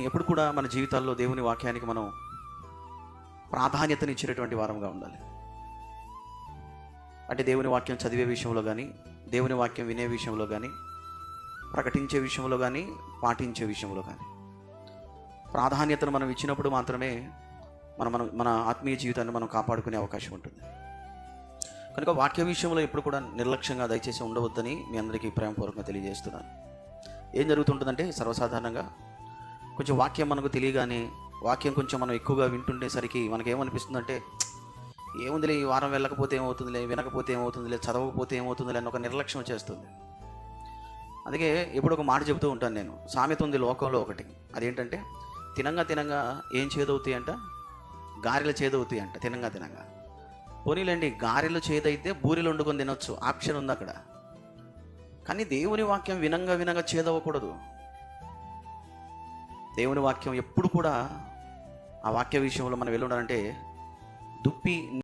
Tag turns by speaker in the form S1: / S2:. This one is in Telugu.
S1: ఎప్పుడు కూడా మన జీవితాల్లో దేవుని వాక్యానికి మనం ప్రాధాన్యతనిచ్చేటటువంటి వారంగా ఉండాలి. అంటే దేవుని వాక్యం చదివే విషయంలో కానీ దేవుని వాక్యం వినే విషయంలో కానీ ప్రకటించే విషయంలో కానీ పాటించే విషయంలో కానీ ప్రాధాన్యతను మనం ఇచ్చినప్పుడు మాత్రమే మనం మనం మన ఆత్మీయ జీవితాన్ని మనం కాపాడుకునే అవకాశం ఉంటుంది. కనుక వాక్య విషయంలో ఎప్పుడు కూడా నిర్లక్ష్యంగా దయచేసి ఉండవద్దని మీ అందరికీ ప్రేమపూర్వకంగా తెలియజేస్తున్నాను. ఏం జరుగుతుంటుందంటే సర్వసాధారణంగా కొంచెం వాక్యం మనకు తెలియగానే వాక్యం కొంచెం మనం ఎక్కువగా వింటుండేసరికి మనకి ఏమనిపిస్తుందంటే ఏముందిలే ఈ వారం వెళ్ళకపోతే ఏమవుతుందిలే వినకపోతే ఏమవుతుందిలే చదవకపోతే ఏమవుతుందిలే అని ఒక నిర్లక్ష్యం వచ్చేస్తుంది. అందుకే ఎప్పుడు ఒక మాట చెబుతూ ఉంటాను నేను సామెత ఉంది లోకంలో ఒకటి. అదేంటంటే తినంగా తినంగా ఏం చేదవుతాయి అంట? గారెలు చేదవుతాయి అంట తినంగా తినంగా. పోనీలండి గారెలు చేదైతే బూరెలు వండుకొని తినొచ్చు ఆప్షన్ ఉంది అక్కడ. కానీ దేవుని వాక్యం వినంగా వినంగా చేదవ్వకూడదు. దేవుని వాక్యం ఎప్పుడు కూడా ఆ వాక్య విషయంలో మనం వెళ్ళి ఉండాలంటే దుప్పి